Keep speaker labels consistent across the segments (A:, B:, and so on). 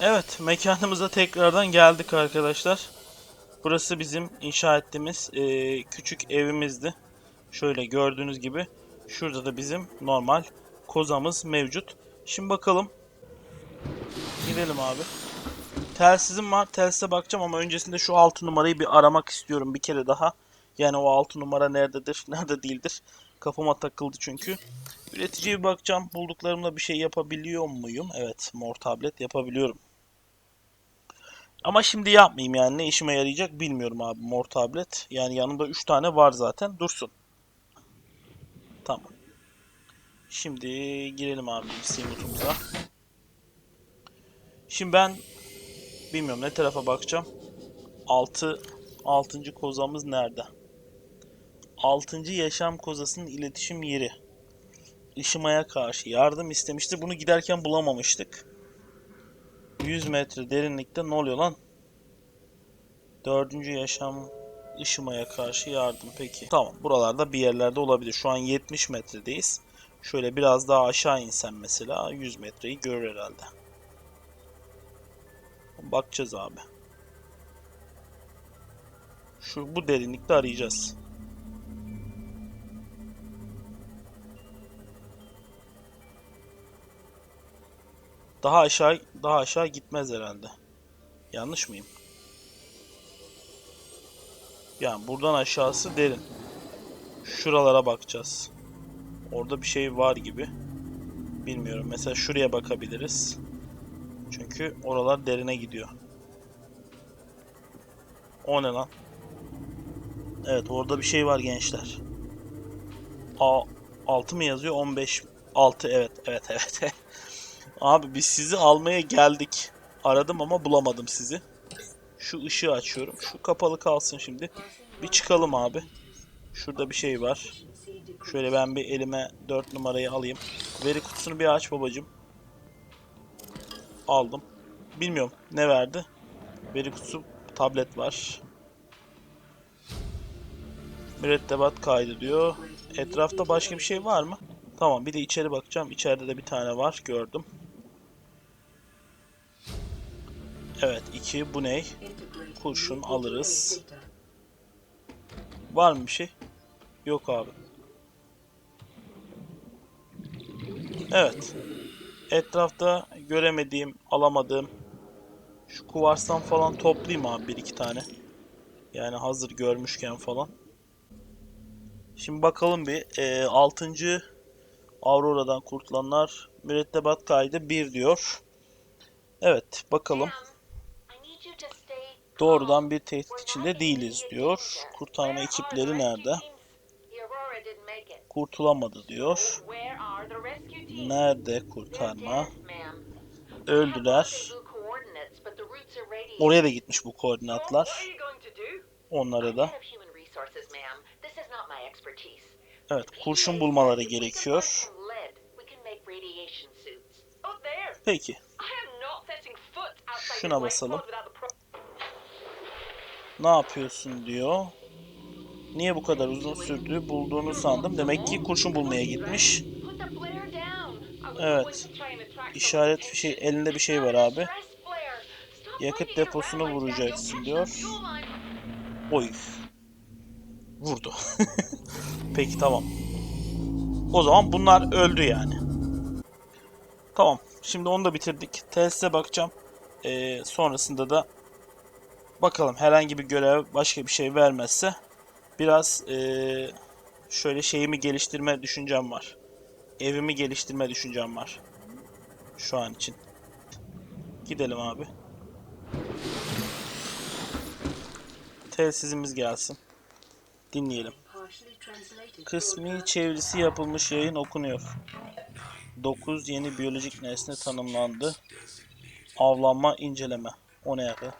A: Evet, mekanımıza tekrardan geldik arkadaşlar. Burası bizim inşa ettiğimiz eee, küçük evimizdi. Şöyle gördüğünüz gibi şurada da bizim normal kozamız mevcut. Şimdi bakalım. Gidelim abi. Telsizim var. Telsize bakacağım ama öncesinde şu 6 numarayı bir aramak istiyorum bir kere daha. Yani o 6 numara nerededir, nerede değildir. Kafama takıldı çünkü. Üreticiye bir bakacağım. Bulduklarımla bir şey yapabiliyor muyum? Evet, mor tablet yapabiliyorum. Ama şimdi yapmayayım yani ne işime yarayacak bilmiyorum abi mor tablet. Yani yanımda 3 tane var zaten dursun. Tamam. Şimdi girelim abi simutumuza. Şimdi ben bilmiyorum ne tarafa bakacağım. 6 6. kozamız nerede? 6. yaşam kozasının iletişim yeri. Işımaya karşı yardım istemişti. Bunu giderken bulamamıştık. 100 metre derinlikte ne oluyor lan? Dördüncü yaşam ışımaya karşı yardım peki. Tamam buralarda bir yerlerde olabilir. Şu an 70 metredeyiz. Şöyle biraz daha aşağı insem mesela 100 metreyi görür herhalde. Bakacağız abi. Şu bu derinlikte arayacağız. Daha aşağı daha aşağı gitmez herhalde. Yanlış mıyım? Yani buradan aşağısı derin. Şuralara bakacağız. Orada bir şey var gibi. Bilmiyorum. Mesela şuraya bakabiliriz. Çünkü oralar derine gidiyor. O ne lan? Evet orada bir şey var gençler. A 6 mı yazıyor? 15 6 evet evet evet. Abi biz sizi almaya geldik. Aradım ama bulamadım sizi. Şu ışığı açıyorum. Şu kapalı kalsın şimdi. Bir çıkalım abi. Şurada bir şey var. Şöyle ben bir elime 4 numarayı alayım. Veri kutusunu bir aç babacım. Aldım. Bilmiyorum ne verdi. Veri kutusu tablet var. Mürettebat kaydı diyor. Etrafta başka bir şey var mı? Tamam bir de içeri bakacağım. İçeride de bir tane var gördüm. Evet iki bu ne? Kurşun alırız. Var mı bir şey? Yok abi. Evet. Etrafta göremediğim, alamadığım şu kuvarstan falan toplayayım abi bir iki tane. Yani hazır görmüşken falan. Şimdi bakalım bir. E, 6. Aurora'dan kurtulanlar mürettebat kaydı 1 diyor. Evet bakalım. Doğrudan bir tehdit içinde değiliz diyor. Kurtarma ekipleri nerede? Kurtulamadı diyor. Nerede kurtarma? Öldüler. Oraya da gitmiş bu koordinatlar. Onlara da. Evet kurşun bulmaları gerekiyor. Peki. Şuna basalım. Ne yapıyorsun diyor. Niye bu kadar uzun sürdü? Bulduğunu sandım. Demek ki kurşun bulmaya gitmiş. Evet. İşaret bir şey, elinde bir şey var abi. Yakıt deposunu vuracaksın diyor. Oy. Vurdu. Peki tamam. O zaman bunlar öldü yani. Tamam. Şimdi onu da bitirdik. Telsize bakacağım. Ee, sonrasında da bakalım herhangi bir görev başka bir şey vermezse biraz ee, şöyle şeyimi geliştirme düşüncem var. Evimi geliştirme düşüncem var. Şu an için. Gidelim abi. Telsizimiz gelsin. Dinleyelim. Kısmi çevirisi yapılmış yayın okunuyor. 9 yeni biyolojik nesne tanımlandı. Avlanma, inceleme. O ne yapı?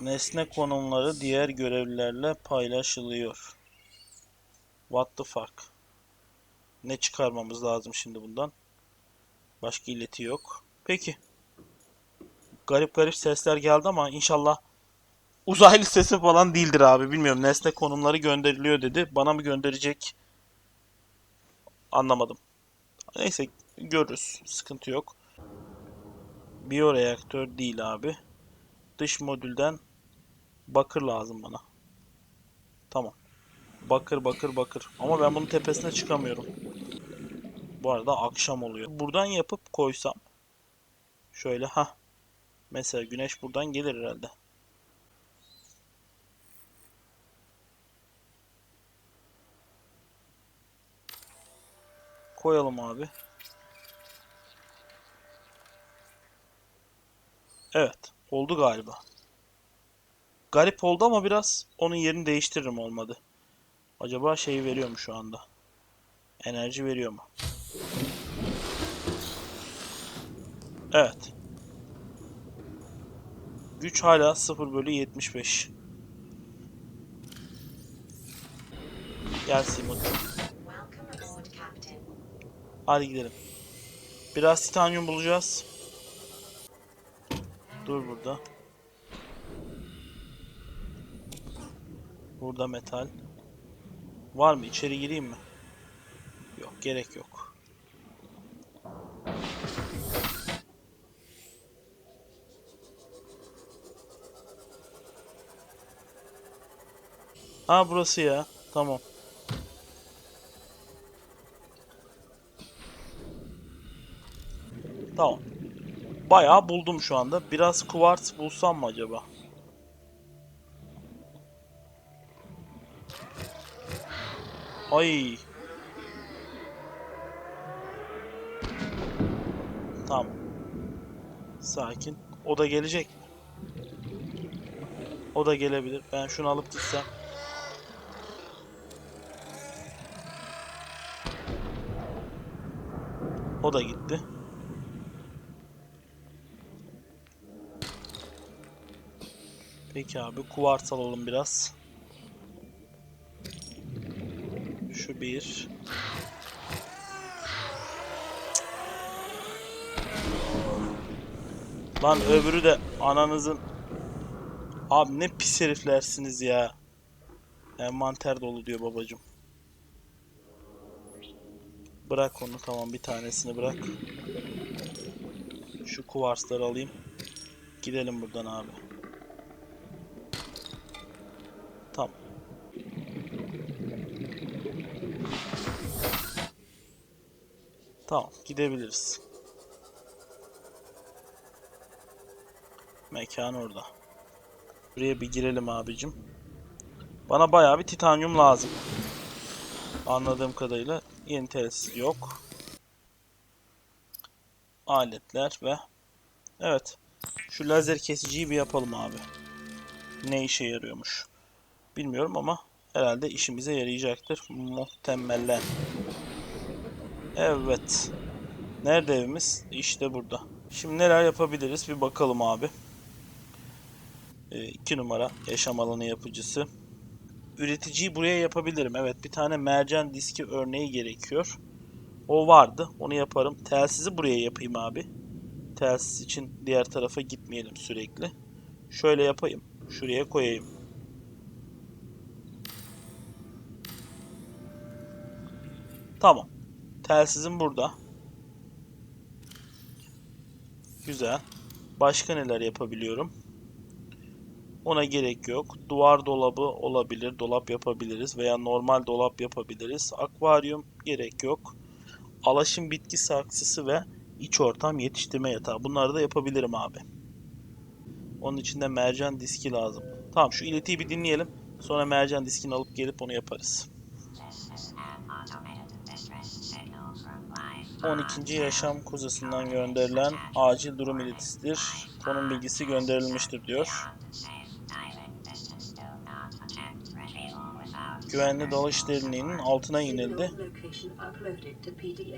A: Nesne konumları diğer görevlilerle paylaşılıyor. What the fuck? Ne çıkarmamız lazım şimdi bundan? Başka ileti yok. Peki. Garip garip sesler geldi ama inşallah uzaylı sesi falan değildir abi. Bilmiyorum. Nesne konumları gönderiliyor dedi. Bana mı gönderecek? Anlamadım. Neyse görürüz. Sıkıntı yok. Biyoreaktör değil abi. Dış modülden bakır lazım bana. Tamam. Bakır bakır bakır. Ama ben bunun tepesine çıkamıyorum. Bu arada akşam oluyor. Buradan yapıp koysam. Şöyle ha. Mesela güneş buradan gelir herhalde. Koyalım abi. Evet. Oldu galiba. Garip oldu ama biraz onun yerini değiştiririm olmadı. Acaba şeyi veriyor mu şu anda? Enerji veriyor mu? Evet. Güç hala 0 bölü 75. Gel Simon. Hadi gidelim. Biraz titanyum bulacağız. Dur burada. Burada metal. Var mı? İçeri gireyim mi? Yok, gerek yok. Ha burası ya. Tamam. Tamam. Bayağı buldum şu anda. Biraz kuvars bulsam mı acaba? Ay. Tamam. Sakin. O da gelecek mi? O da gelebilir. Ben şunu alıp gitsem. O da gitti. Peki abi kuvars alalım biraz. Şu bir. Lan öbürü de ananızın Abi ne pis heriflersiniz ya. Envanter dolu diyor babacım. Bırak onu tamam bir tanesini bırak. Şu kuvarsları alayım. Gidelim buradan abi. Tamam. Tamam gidebiliriz. Mekan orada. Buraya bir girelim abicim. Bana bayağı bir titanyum lazım. Anladığım kadarıyla yeni telsiz yok. Aletler ve evet şu lazer kesiciyi bir yapalım abi. Ne işe yarıyormuş? Bilmiyorum ama herhalde işimize yarayacaktır. Muhtemelen. Evet. Nerede evimiz? İşte burada. Şimdi neler yapabiliriz bir bakalım abi. 2 numara yaşam alanı yapıcısı. Üreticiyi buraya yapabilirim. Evet bir tane mercan diski örneği gerekiyor. O vardı. Onu yaparım. Telsizi buraya yapayım abi. Telsiz için diğer tarafa gitmeyelim sürekli. Şöyle yapayım. Şuraya koyayım. Tamam. Telsizim burada. Güzel. Başka neler yapabiliyorum? Ona gerek yok. Duvar dolabı olabilir. Dolap yapabiliriz veya normal dolap yapabiliriz. Akvaryum gerek yok. Alaşım bitki saksısı ve iç ortam yetiştirme yatağı. Bunları da yapabilirim abi. Onun için de mercan diski lazım. Tamam şu iletiyi bir dinleyelim. Sonra mercan diskini alıp gelip onu yaparız. 12. yaşam kozasından gönderilen acil durum iletisidir. Konum bilgisi gönderilmiştir diyor. Güvenli dalış derinliğinin altına inildi.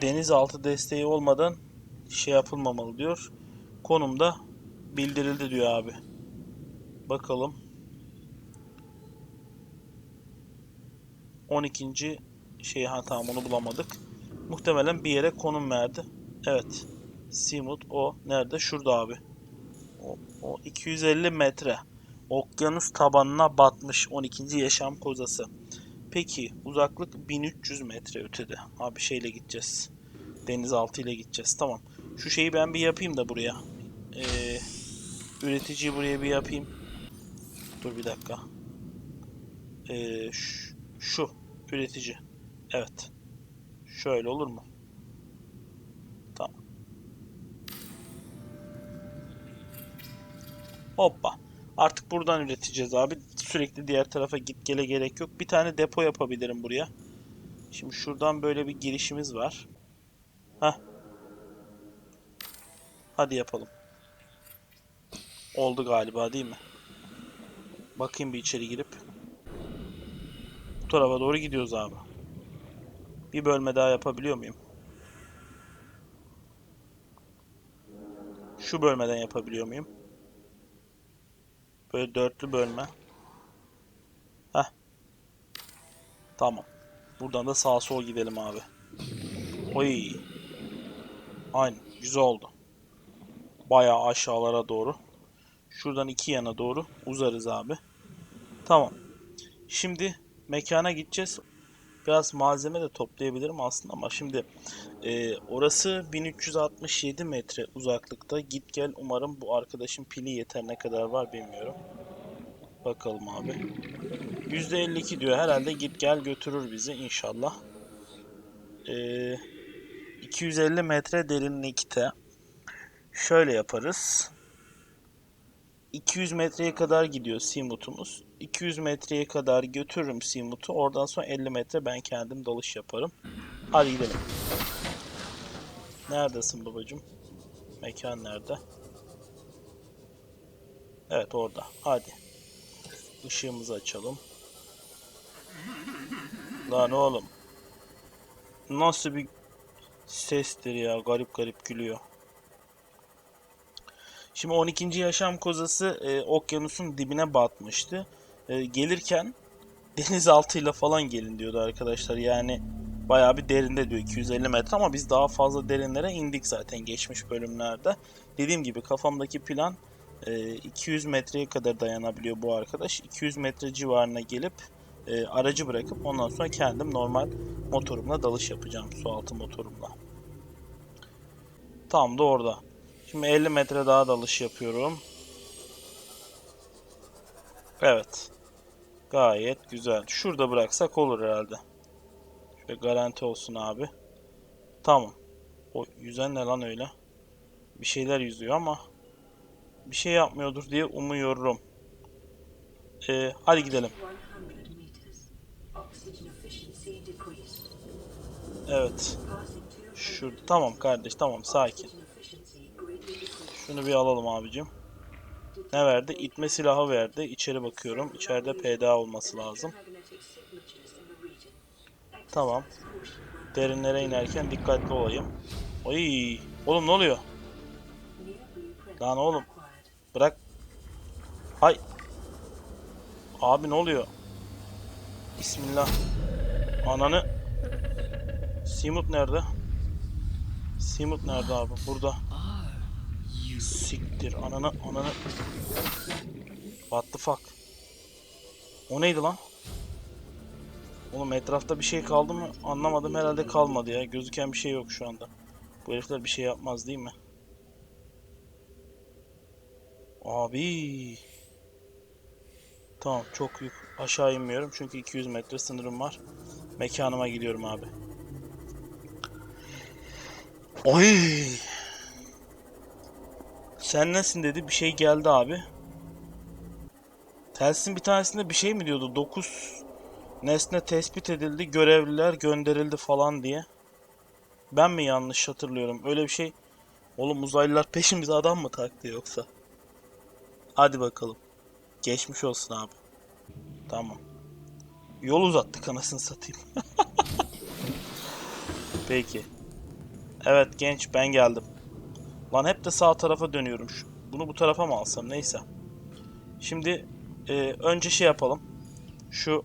A: Denizaltı desteği olmadan şey yapılmamalı diyor. Konumda bildirildi diyor abi. Bakalım. 12. şey ha tamam onu bulamadık. Muhtemelen bir yere konum verdi. Evet. Simut o nerede? Şurada abi. O, o 250 metre. Okyanus tabanına batmış 12. yaşam kozası. Peki uzaklık 1300 metre ötede. Abi şeyle gideceğiz. Denizaltı ile gideceğiz. Tamam. Şu şeyi ben bir yapayım da buraya. Ee, üreticiyi buraya bir yapayım. Dur bir dakika. Ee, şu, şu üretici. Evet. Şöyle olur mu? Tamam. Hoppa. Artık buradan üreteceğiz abi. Sürekli diğer tarafa git gele gerek yok. Bir tane depo yapabilirim buraya. Şimdi şuradan böyle bir girişimiz var. Heh. Hadi yapalım. Oldu galiba değil mi? Bakayım bir içeri girip. Bu tarafa doğru gidiyoruz abi. Bir bölme daha yapabiliyor muyum? Şu bölmeden yapabiliyor muyum? Böyle dörtlü bölme. Heh. Tamam. Buradan da sağa sol gidelim abi. Oy. Aynen. Güzel oldu. Bayağı aşağılara doğru. Şuradan iki yana doğru uzarız abi. Tamam. Şimdi mekana gideceğiz. Biraz malzeme de toplayabilirim aslında ama şimdi e, orası 1367 metre uzaklıkta. Git gel umarım bu arkadaşın pili yeter ne kadar var bilmiyorum. Bakalım abi. %52 diyor herhalde git gel götürür bizi inşallah. E, 250 metre derinlikte. Şöyle yaparız. 200 metreye kadar gidiyor simutumuz. 200 metreye kadar götürürüm simutu. Oradan sonra 50 metre ben kendim dalış yaparım. Hadi gidelim. Neredesin babacım? Mekan nerede? Evet orada. Hadi. Işığımızı açalım. Lan oğlum. Nasıl bir sestir ya. Garip garip gülüyor. Şimdi 12. yaşam kozası e, okyanusun dibine batmıştı. E, gelirken denizaltıyla falan gelin diyordu arkadaşlar. Yani bayağı bir derinde diyor 250 metre ama biz daha fazla derinlere indik zaten geçmiş bölümlerde. Dediğim gibi kafamdaki plan e, 200 metreye kadar dayanabiliyor bu arkadaş. 200 metre civarına gelip e, aracı bırakıp ondan sonra kendim normal motorumla dalış yapacağım. Sualtı motorumla. Tam da orada. Şimdi 50 metre daha dalış yapıyorum. Evet. Gayet güzel. Şurada bıraksak olur herhalde. Şöyle garanti olsun abi. Tamam. O yüzen ne lan öyle? Bir şeyler yüzüyor ama bir şey yapmıyordur diye umuyorum. Ee, hadi gidelim.
B: 100 meters. Oxygen efficiency decreased.
A: Evet.
B: Passing two
A: Şu tamam kardeş tamam sakin. Şunu bir alalım abicim. Ne verdi? İtme silahı verdi. İçeri bakıyorum. İçeride PDA olması lazım. Tamam. Derinlere inerken dikkatli olayım. Oy, oğlum ne oluyor? Lan oğlum bırak. Hay. Abi ne oluyor? Bismillah. Ananı. Simut nerede? Simut nerede abi? Burada. Siktir. Ananı ananı. What the fuck? O neydi lan? Oğlum etrafta bir şey kaldı mı? Anlamadım herhalde kalmadı ya. Gözüken bir şey yok şu anda. Bu herifler bir şey yapmaz değil mi? Abi. Tamam çok yük aşağı inmiyorum çünkü 200 metre sınırım var. Mekanıma gidiyorum abi. Oy. Sen nesin dedi bir şey geldi abi. Telsin bir tanesinde bir şey mi diyordu? 9 nesne tespit edildi, görevliler gönderildi falan diye. Ben mi yanlış hatırlıyorum? Öyle bir şey. Oğlum uzaylılar peşimize adam mı taktı yoksa? Hadi bakalım. Geçmiş olsun abi. Tamam. Yol uzattık anasını satayım. Peki. Evet genç ben geldim. Lan hep de sağ tarafa dönüyorum. Şu, bunu bu tarafa mı alsam neyse. Şimdi e, önce şey yapalım. Şu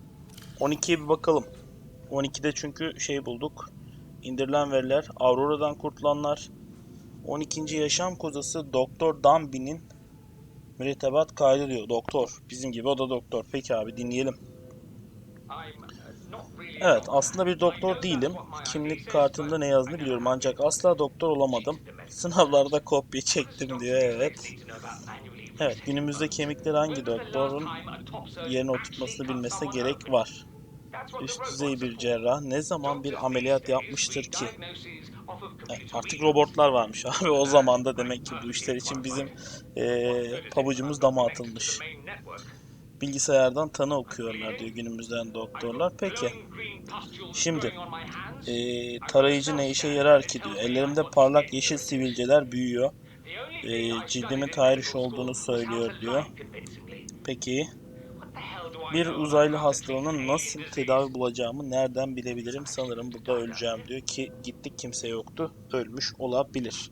A: 12'ye bir bakalım. 12'de çünkü şey bulduk. İndirilen veriler, Aurora'dan kurtulanlar, 12. yaşam kozası Doktor Danby'nin mürettebat kaydı diyor. Doktor. Bizim gibi o da doktor. Peki abi dinleyelim.
C: I'm
A: Evet aslında bir doktor değilim. Kimlik kartımda ne yazdığını biliyorum ancak asla doktor olamadım. Sınavlarda kopya çektim diyor evet. Evet günümüzde kemikleri hangi doktorun yerine oturtmasını bilmesine gerek var. Üst düzey bir cerrah ne zaman bir ameliyat yapmıştır ki? Evet, artık robotlar varmış abi o zaman da demek ki bu işler için bizim eee pabucumuz dama atılmış. Bilgisayardan tanı okuyorlar diyor günümüzden doktorlar. Peki şimdi eee, tarayıcı ne işe yarar ki diyor. Ellerimde parlak yeşil sivilceler büyüyor. Eee cildimin tahriş olduğunu söylüyor diyor. Peki bir uzaylı hastalığının nasıl tedavi bulacağımı nereden bilebilirim? Sanırım burada öleceğim diyor ki gittik kimse yoktu. Ölmüş olabilir.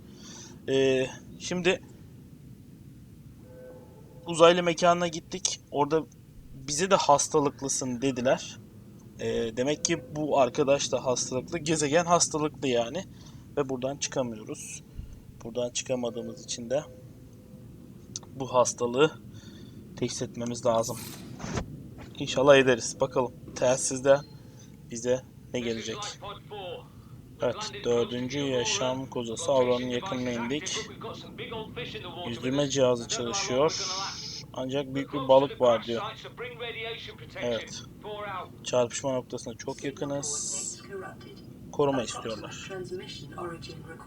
A: Ee, şimdi uzaylı mekanına gittik. Orada bize de hastalıklısın dediler. Ee, demek ki bu arkadaş da hastalıklı. Gezegen hastalıklı yani. Ve buradan çıkamıyoruz. Buradan çıkamadığımız için de bu hastalığı teşhis etmemiz lazım. İnşallah ederiz. Bakalım telsizde bize ne gelecek. Evet, dördüncü yaşam kozası Avra'nın yakınına indik. Yüzdürme cihazı çalışıyor. Ancak büyük bir balık var diyor. Evet. Çarpışma noktasına çok yakınız. Koruma istiyorlar.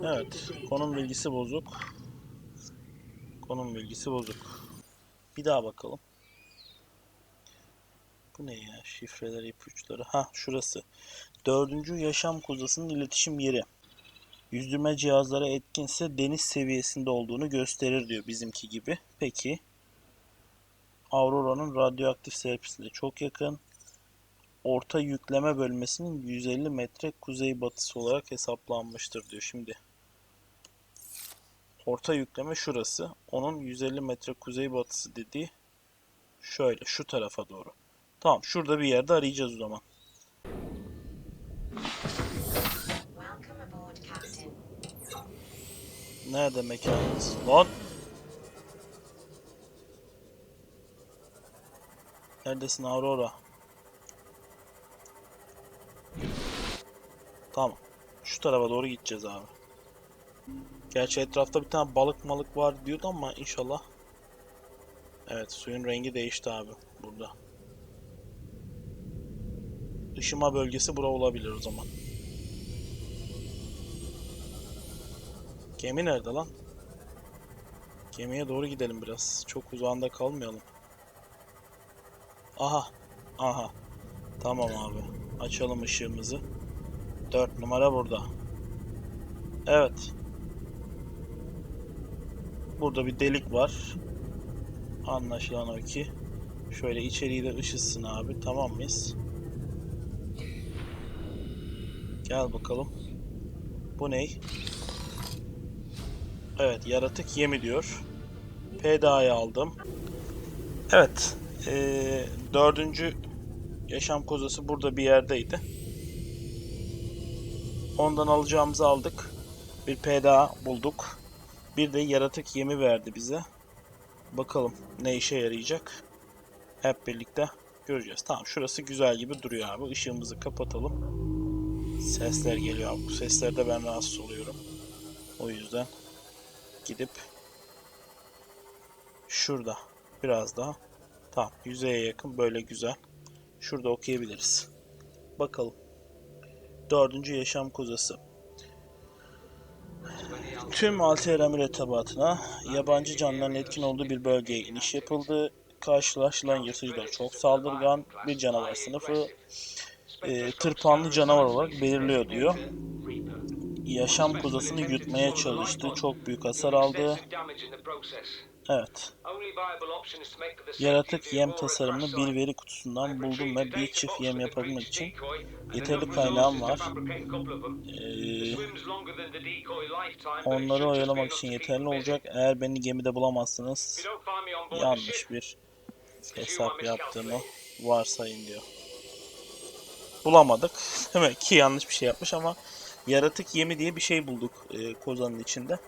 A: Evet, konum bilgisi bozuk. Konum bilgisi bozuk. Bir daha bakalım. Bu ne ya? Şifreler, ipuçları. Ha, şurası. Dördüncü yaşam kozasının iletişim yeri. Yüzdürme cihazları etkinse deniz seviyesinde olduğunu gösterir diyor bizimki gibi. Peki. Aurora'nın radyoaktif serpisine çok yakın. Orta yükleme bölmesinin 150 metre kuzeybatısı olarak hesaplanmıştır diyor. Şimdi orta yükleme şurası. Onun 150 metre kuzeybatısı dediği şöyle şu tarafa doğru. Tamam şurada bir yerde arayacağız o zaman. Nerede mekanınız? Lan! Neredesin Aurora? Tamam. Şu tarafa doğru gideceğiz abi. Gerçi etrafta bir tane balık malık var diyordu ama inşallah. Evet suyun rengi değişti abi burada. Işıma bölgesi bura olabilir o zaman. Gemi nerede lan? Gemiye doğru gidelim biraz. Çok uzağında kalmayalım. Aha. Aha. Tamam abi. Açalım ışığımızı. 4 numara burada. Evet. Burada bir delik var. Anlaşılan o ki. Şöyle içeriği de ışıtsın abi. Tamam mıyız? Gel bakalım. Bu ney? Evet, yaratık yemi diyor. PDA'yı aldım. Evet, eee, dördüncü yaşam kozası burada bir yerdeydi. Ondan alacağımızı aldık. Bir PDA bulduk. Bir de yaratık yemi verdi bize. Bakalım ne işe yarayacak. Hep birlikte göreceğiz. Tamam, şurası güzel gibi duruyor abi. Işığımızı kapatalım. Sesler geliyor abi. Bu seslerde ben rahatsız oluyorum. O yüzden gidip şurada biraz daha tam yüzeye yakın böyle güzel şurada okuyabiliriz. Bakalım. Dördüncü yaşam kozası. Tüm Altera mürettebatına yabancı canlıların etkin olduğu bir bölgeye iniş yapıldı. Karşılaşılan yırtıcılar çok saldırgan bir canavar sınıfı e, tırpanlı canavar olarak belirliyor diyor. Yaşam kozasını yutmaya çalıştı. Çok büyük hasar aldı. Evet. Yaratık yem tasarımını bir veri kutusundan buldum ve bir çift yem yapabilmek için yeterli kaynağım var. Ee, onları oyalamak için yeterli olacak. Eğer beni gemide bulamazsınız yanlış bir hesap yaptığımı varsayın diyor. Bulamadık. Demek ki yanlış bir şey yapmış ama yaratık yemi diye bir şey bulduk e, kozanın içinde.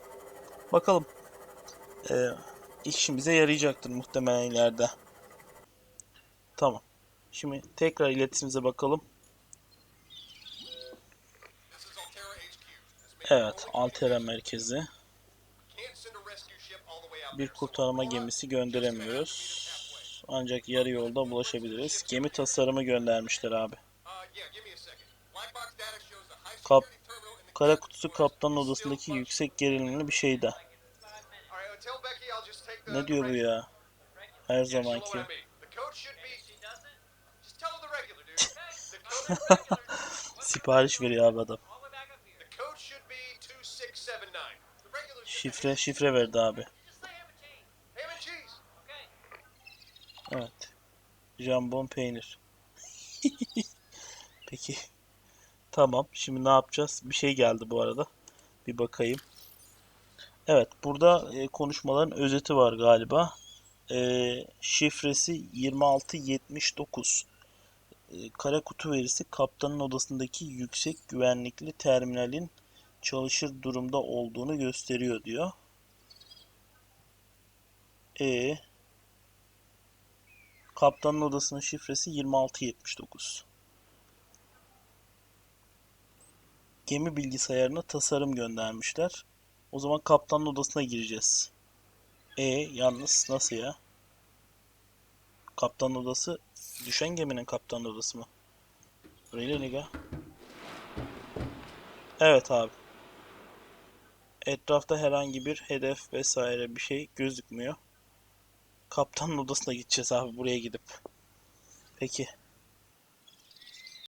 A: Bakalım. E, işimize yarayacaktır muhtemelen ileride. Tamam. Şimdi tekrar iletişimize bakalım. Evet, Altera merkezi. Bir kurtarma gemisi gönderemiyoruz. Ancak yarı yolda bulaşabiliriz. Gemi tasarımı göndermişler abi. Kap kara kutusu kaptanın odasındaki yüksek gerilimli bir şey de. Ne diyor bu ya? Her zamanki. Sipariş veriyor abi adam. Şifre şifre verdi abi. Evet. Jambon peynir. Peki. Tamam. Şimdi ne yapacağız? Bir şey geldi bu arada. Bir bakayım. Evet. Burada e, konuşmaların özeti var galiba. E, şifresi 2679. E, kara kutu verisi kaptanın odasındaki yüksek güvenlikli terminalin çalışır durumda olduğunu gösteriyor diyor. E Kaptanın odasının şifresi 2679. Gemi bilgisayarına tasarım göndermişler. O zaman kaptanın odasına gireceğiz. E yalnız nasıl ya? Kaptanın odası düşen geminin kaptanın odası mı? Öyle nigga. Evet abi. Etrafta herhangi bir hedef vesaire bir şey gözükmüyor. Kaptanın odasına gideceğiz abi buraya gidip. Peki.